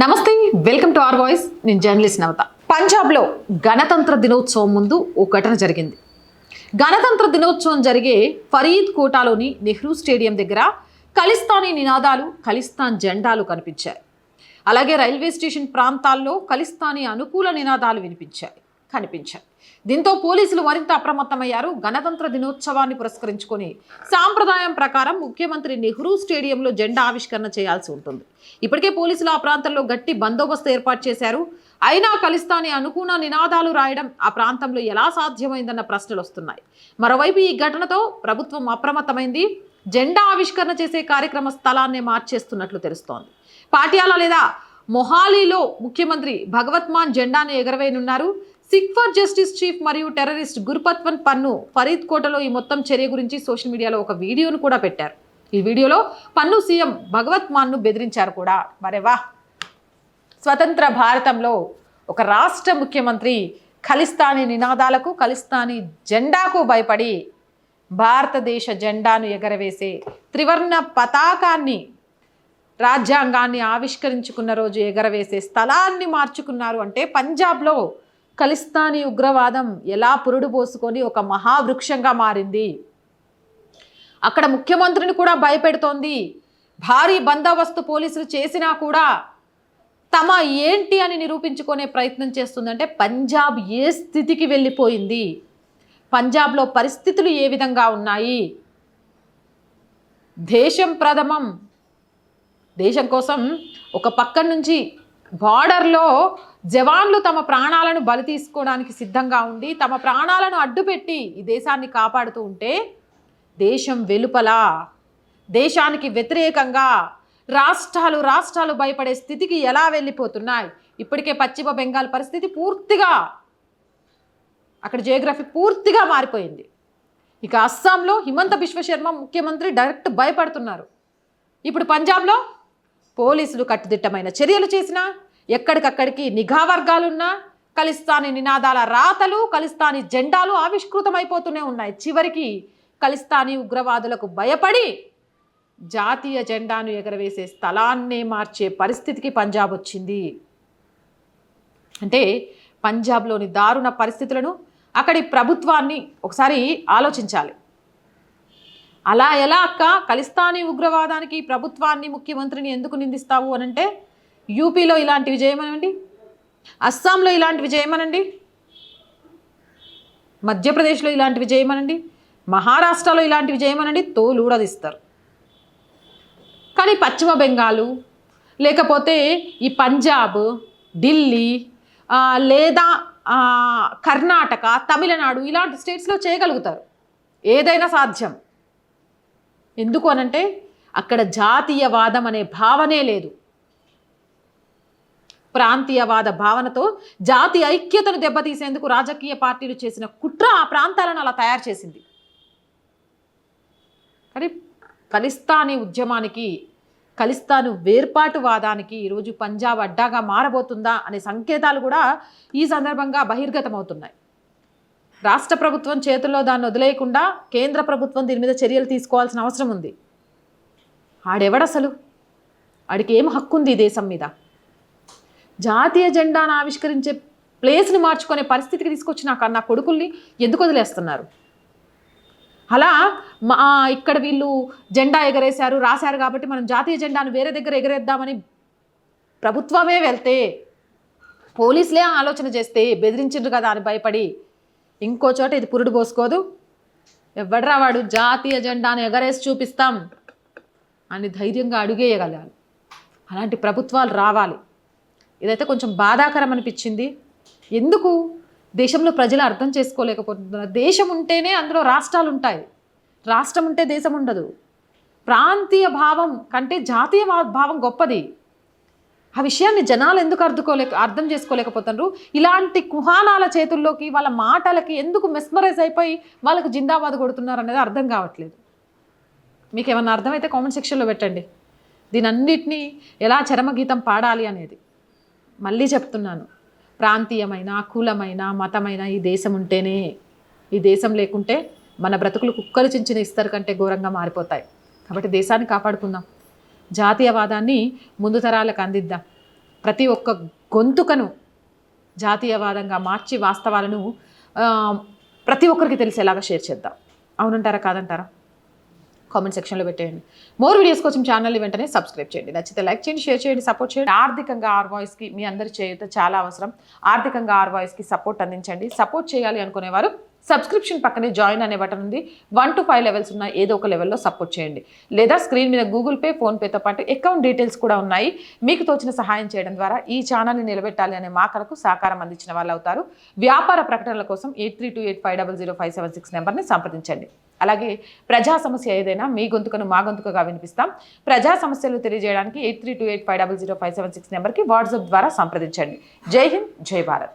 నమస్తే welcome to R voice. నేను journalist Navata. పంజాబ్లో గణతంత్ర దినోత్సవం ముందు ఓ ఘటన జరిగింది. గణతంత్ర దినోత్సవం జరిగే ఫరీద్ కోటాలోని నెహ్రూ స్టేడియం దగ్గర ఖలిస్తానీ నినాదాలు ఖలిస్తాన్ జెండాలు కనిపించాయి. అలాగే రైల్వే స్టేషన్ ప్రాంతాల్లో ఖలిస్తానీ అనుకూల నినాదాలు వినిపించాయి. కనిపించాయి. దీంతో పోలీసులు మరింత అప్రమత్తమయ్యారు. గణతంత్ర దినోత్సవాన్ని పురస్కరించుకొని సాంప్రదాయం ప్రకారం ముఖ్యమంత్రి నెహ్రూ స్టేడియంలో జెండా ఆవిష్కరణ చేయాల్సి ఉంటుంది. ఇప్పటికే పోలీసులు ఆ ప్రాంతంలో గట్టి బందోబస్తు ఏర్పాటు చేశారు. అయినా ఖలిస్తానీ అనుకూల నినాదాలు రాయడం ఆ ప్రాంతంలో ఎలా సాధ్యమైందన్న ప్రశ్నలు వస్తున్నాయి. మరోవైపు ఈ ఘటనతో ప్రభుత్వం అప్రమత్తమైంది. జెండా ఆవిష్కరణ చేసే కార్యక్రమ స్థలాన్ని మార్చేస్తున్నట్లు తెలుస్తోంది. పాటియాల లేదా మొహాలీలో ముఖ్యమంత్రి భగవత్ మాన్ జెండాను ఎగరవేయనున్నారు. సిక్ ఫర్ జస్టిస్ చీఫ్ మరియు టెర్రరిస్ట్ గురుపత్వన్ పన్ను ఫరీద్ కోటలో ఈ మొత్తం చర్య గురించి సోషల్ మీడియాలో ఒక వీడియోను కూడా పెట్టారు. ఈ వీడియోలో పన్ను సీఎం భగవత్ మాన్ను బెదిరించారు కూడా. మరే వా. స్వతంత్ర భారతంలో ఒక రాష్ట్ర ముఖ్యమంత్రి ఖలిస్తానీ నినాదాలకు ఖలిస్తానీ జెండాకు భయపడి భారతదేశ జెండాను ఎగరవేసే త్రివర్ణ పతాకాన్ని రాజ్యాంగాన్ని ఆవిష్కరించుకున్న రోజు ఎగరవేసే స్థలాన్ని మార్చుకున్నారు అంటే పంజాబ్లో ఖలిస్తానీ ఉగ్రవాదం ఎలా పురుడు పోసుకొని ఒక మహావృక్షంగా మారింది? అక్కడ ముఖ్యమంత్రిని కూడా భయపెడుతోంది. భారీ బందోబస్తు పోలీసులు చేసినా కూడా తమ ఏంటి అని నిరూపించుకునే ప్రయత్నం చేస్తుందంటే పంజాబ్ ఏ స్థితికి వెళ్ళిపోయింది? పంజాబ్లో పరిస్థితులు ఏ విధంగా ఉన్నాయి? దేశం ప్రథమం. దేశం కోసం ఒక పక్క నుంచి బార్డర్లో జవాన్లు తమ ప్రాణాలను బలి తీసుకోవడానికి సిద్ధంగా ఉండి తమ ప్రాణాలను అడ్డుపెట్టి ఈ దేశాన్ని కాపాడుతూ ఉంటే దేశం వెలుపల దేశానికి వ్యతిరేకంగా రాష్ట్రాలు రాష్ట్రాలు భయపడే స్థితికి ఎలా వెళ్ళిపోతున్నాయి? ఇప్పటికే పశ్చిమ బెంగాల్ పరిస్థితి పూర్తిగా అక్కడ జియోగ్రఫీ పూర్తిగా మారిపోయింది. ఇక అస్సాంలో హిమంత బిశ్వశర్మ ముఖ్యమంత్రి డైరెక్ట్ భయపడుతున్నారు. ఇప్పుడు పంజాబ్లో పోలీసులు కట్టుదిట్టమైన చర్యలు చేసినా ఎక్కడికక్కడికి నిఘా వర్గాలున్నా ఖలిస్తానీ నినాదాల రాతలు ఖలిస్తానీ జెండాలు ఆవిష్కృతమైపోతూనే ఉన్నాయి. చివరికి ఖలిస్తానీ ఉగ్రవాదులకు భయపడి జాతీయ జెండాను ఎగరవేసే స్థలాన్నే మార్చే పరిస్థితికి పంజాబ్ వచ్చింది. అంటే పంజాబ్లోని దారుణ పరిస్థితులను అక్కడి ప్రభుత్వాన్ని ఒకసారి ఆలోచించాలి. అలా ఎలా అక్క? ఖలిస్తానీ ఉగ్రవాదానికి ప్రభుత్వాన్ని ముఖ్యమంత్రిని ఎందుకు నిందిస్తావు అనంటే యూపీలో ఇలాంటివి చేయమనండి అస్సాంలో ఇలాంటివి చేయమనండి మధ్యప్రదేశ్లో ఇలాంటివి చేయమనండి మహారాష్ట్రలో ఇలాంటివి చేయమనండి తోలుడదిస్తారు కానీ పశ్చిమ బెంగాలు లేకపోతే ఈ పంజాబ్ ఢిల్లీ లేదా కర్ణాటక తమిళనాడు ఇలాంటి స్టేట్స్లో చేయగలుగుతారు. ఏదైనా సాధ్యం. ఎందుకు అనంటే అక్కడ జాతీయవాదం అనే భావనే లేదు. ప్రాంతీయవాద భావనతో జాతి ఐక్యతను దెబ్బతీసేందుకు రాజకీయ పార్టీలు చేసిన కుట్ర ఆ ప్రాంతాలను అలా తయారు చేసింది. కానీ ఖలిస్తానీ ఉద్యమానికి ఖలిస్తాను వేర్పాటువాదానికి ఈరోజు పంజాబ్ అడ్డాగా మారబోతుందా అనే సంకేతాలు కూడా ఈ సందర్భంగా బహిర్గతమవుతున్నాయి. రాష్ట్ర ప్రభుత్వం చేతుల్లో దాన్ని వదిలేయకుండా కేంద్ర ప్రభుత్వం దీని మీద చర్యలు తీసుకోవాల్సిన అవసరం ఉంది. ఆడెవడసలు? ఆడికి ఏం హక్కు ఉంది ఈ దేశం మీద? జాతీయ జెండాను ఆవిష్కరించే ప్లేస్ని మార్చుకునే పరిస్థితికి తీసుకొచ్చిన నా నా కొడుకుల్ని ఎందుకు వదిలేస్తున్నారు? అలా మా ఇక్కడ వీళ్ళు జెండా ఎగరేశారు రాశారు కాబట్టి మనం జాతీయ జెండాను వేరే దగ్గర ఎగరేద్దామని ప్రభుత్వమే వెళ్తే పోలీసులే ఆలోచన చేస్తే బెదిరించిండ్రు కదా అని భయపడి ఇంకో చోట ఇది పురుడు పోసుకోదు. ఎవడరా వాడు? జాతీయ జెండాను ఎగరేసి చూపిస్తాం. అని ధైర్యంగా అడుగేయగలగాలి. అలాంటి ప్రభుత్వాలు రావాలి. ఇదైతే కొంచెం బాధాకరం అనిపించింది. ఎందుకు? దేశంలో ప్రజలు అర్థం చేసుకోలేకపోతున్నారు. దేశం ఉంటేనే అందులో రాష్ట్రాలు ఉంటాయి. రాష్ట్రం ఉంటే దేశం ఉండదు. ప్రాంతీయ భావం కంటే జాతీయ భావం గొప్పది. ఆ విషయాన్ని జనాలు ఎందుకు అర్థకోలేక అర్థం చేసుకోలేకపోతున్నారు ఇలాంటి కుహానాల చేతుల్లోకి వాళ్ళ మాటలకి ఎందుకు మెస్మరైజ్ అయిపోయి వాళ్ళకు జిందాబాద్ కొడుతున్నారు అనేది అర్థం కావట్లేదు. మీకు ఏమన్నా అర్థమైతే కామెంట్ సెక్షన్లో పెట్టండి. దీని అన్నిటినీ ఎలా చరమగీతం పాడాలి అనేది మళ్ళీ చెప్తున్నాను. ప్రాంతీయమైన కులమైన మతమైన ఈ దేశం ఉంటేనే ఈ దేశం లేకుంటే మన బ్రతుకులు కుక్కలు చించిన ఇస్తారు కంటే ఘోరంగా మారిపోతాయి. కాబట్టి దేశాన్ని కాపాడుకుందాం. జాతీయవాదాన్ని ముందు తరాలకు అందిద్దాం. ప్రతి ఒక్క గొంతుకను జాతీయవాదంగా మార్చి వాస్తవాలను ప్రతి ఒక్కరికి తెలిసేలాగా షేర్ చేద్దాం. అవునంటారా కాదంటారా? కామెంట్ సెక్షన్లో పెట్టేయండి. మోర్ వీడియోస్ కోసం ఛానల్ వెంటనే సబ్స్క్రైబ్ చేయండి. నచ్చితే లైక్ చేయండి షేర్ చేయండి సపోర్ట్ చేయండి. ఆర్థికంగా ఆర్ వాయిస్కి మీ అందరి చేయుత చాలా అవసరం. ఆర్థికంగా ఆర్ వాయిస్కి సపోర్ట్ అందించండి. సపోర్ట్ చేయాలి అనుకునేవారు సబ్స్క్రిప్షన్ పక్కనే జాయిన్ అనే బటన్ ఉంది. వన్ టు ఫైవ్ లెవెల్స్ ఉన్న ఏదో ఒక లెవెల్లో సపోర్ట్ చేయండి. లేదా స్క్రీన్ మీద గూగుల్ పే ఫోన్పేతో పాటు అకౌంట్ డీటెయిల్స్ కూడా ఉన్నాయి. మీకు తోచిన సహాయం చేయడం ద్వారా ఈ ఛానల్ని నిలబెట్టాలి అనే మాకలకు సహకారం అందించిన వాళ్ళు అవుతారు. వ్యాపార ప్రకటనల కోసం eight three two eight five double zero five seven six నెంబర్ని సంప్రదించండి. అలాగే ప్రజా సమస్య ఏదైనా మీ గొంతుకను మా గొంతుకగా వినిపిస్తాం. ప్రజా సమస్యలు తెలియజేయడానికి eight three two eight five double zero five seven six నెంబర్కి వాట్సాప్ ద్వారా సంప్రదించండి. జై హింద్ జై భారత్.